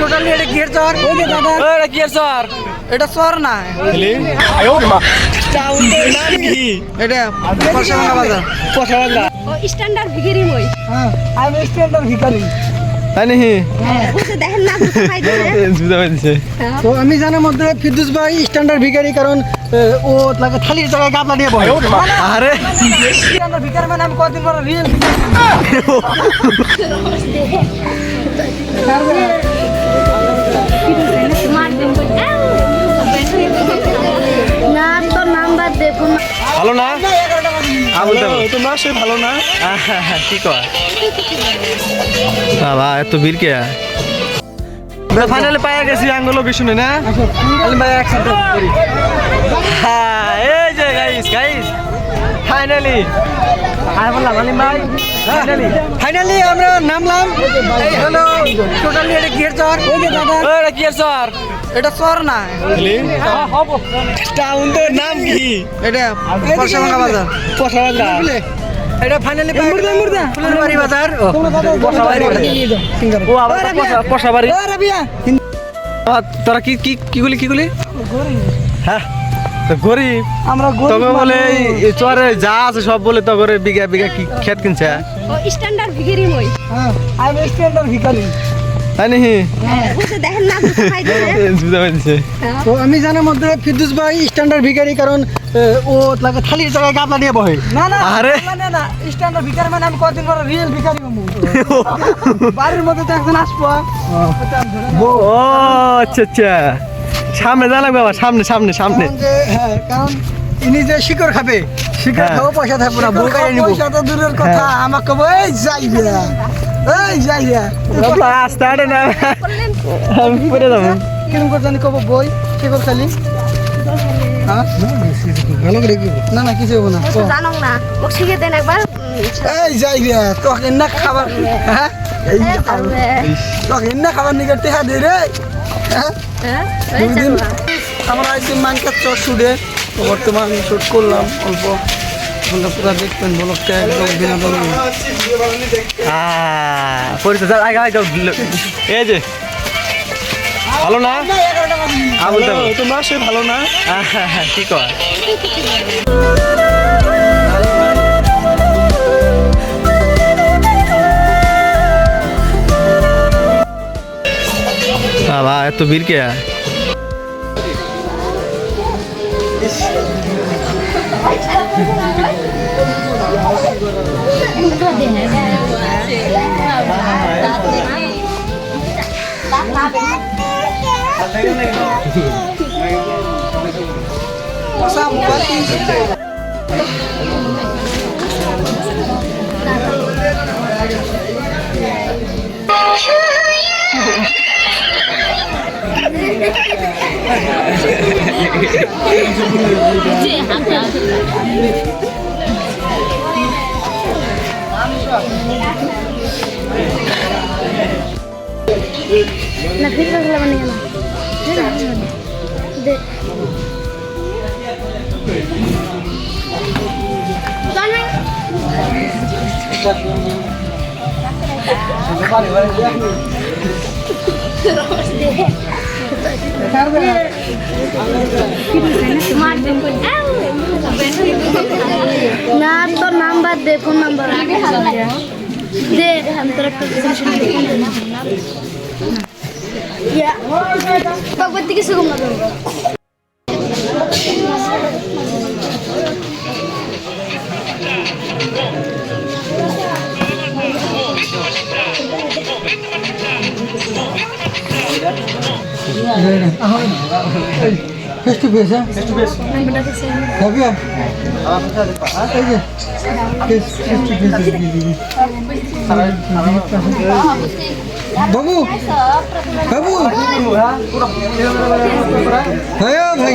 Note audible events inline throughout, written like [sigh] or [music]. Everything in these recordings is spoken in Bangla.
টোটালি এটা কিয়ের চর ওই যে দাদা। এটা আর স্যার এটা চর না। এটা পরশাভাঙ্গা বাজার। ও স্ট্যান্ডার্ড ভিখারি মই। হ্যাঁ আমি স্ট্যান্ডার্ড ভিখারি। তাই নাকি? [laughs] বুঝতে পারছি। তো আমি জানার মধ্যে ফিরদুস ভাই স্ট্যান্ডার্ড ভিখারি কারণ ও লাগে থালির জায়গায় গাবলা নিয়ে বয় আরে স্ট্যান্ডার্ড ভিখারি মানে আমি কদিন পর রিয়েল ভালো না? সে ভালো না? কি কয় বাবা এত বীর কে? ফাইনালে পাইয়া গেছি আঙ্গুলো বিশুনে না? আলিম ভাই একসাথে হ্যাঁ এই যে গাইস গাইস ফাইনালি আর বললাম আলিম ভাই। ফাইনালি ফাইনালি আমরা নামলাম। এই হলো টোটালি এটা কিয়ের চর। ওই যে দাদা। এটা আর স্যার এটা চর না। টাউন তোর নাম কি? এটা পরশাভাঙ্গা বাজার। পশাবাঙ্গা এটা ফাইনালি ফুলবাড়ি বাজার। ও পশাবাড়ি ও আবার তোরা কি কি কি গুলি হ্যাঁ। তো গরিব। আমরা তবে বলে চরে যা আছে সব বলে তো করে বিঘা বিঘা কি ক্ষেত কিনছে? ও স্ট্যান্ডার্ড ভিখারি মই। হ্যাঁ আমি স্ট্যান্ডার্ড ভিখারি। বুঝতে পারছি [laughs] তো আমি জানার মধ্যে ফিরদুস ভাই স্ট্যান্ডার্ড ভিখারি কারণ ও লাগে থালির জায়গায় গাবলা নিয়ে বহে। না না আরে। না না স্ট্যান্ডার্ড ভিখারি মানে আমি কদিন পর রিয়েল ভিখারি হব। বাড়ির মধ্যে তো একজন আসব ও আচ্ছা আচ্ছা। সামনে জানাবে বাবা সামনে সামনে সামনে। যে হ্যাঁ কারণ ইনি যে শিকড় খাবে শিকড় হ্যাঁ। খাব পয়সা থাকব না বউ নিবো। পয়সা তো দূরের কথা। আমাকে কবো এই যাই এই যাই রে আস্তে আরে না। আমি পড়ে যাব। কিরম করে জানি কবো বই শিকড় খালি? হ্যাঁ? ভালো করে না না কিছু হব না তো জানো না মোক শিখে দেন একবার এই যাই রে তোকে না খাবার হ্যাঁ। তোকে না খাবার নিকে টেহা দে রে। হ্যাঁ? হ্যাঁ এই দুদিন জানো না। আমরা আইছি মানকার চর শুটে বর্তমান শুট করলাম অল্প। আপনারা পুরো দেখবেন ব্লগটা একদম বিনোদন। পরিচয় স্যার আগে আগে এই যে ভালো না? তোমরা সে ভালো না? কি কয় বাবা এত বীর কে? [laughs] [laughs] [laughs] না ভিতরে গেলে মানে না দে জানেন না তোর নাম্বার দে ফোন নাম্বার দে। আমি তোর একটা বাবার দিকে না फेस टु फेस बाबु बाबु भयो भाइ भाइ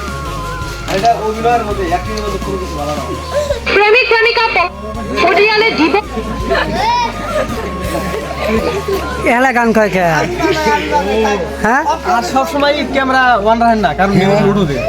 এটা অভিনয়ের মধ্যে অ্যাক্টিংয়ের মধ্যে কোনো কিছু ভালো না প্রেমিক প্রেমিকা পটিয়ালে জীবন এলা গান কয় হ্যাঁ? আর সবসময় ক্যামেরা ওয়ান রাখেন না কারণ লুডু দেয়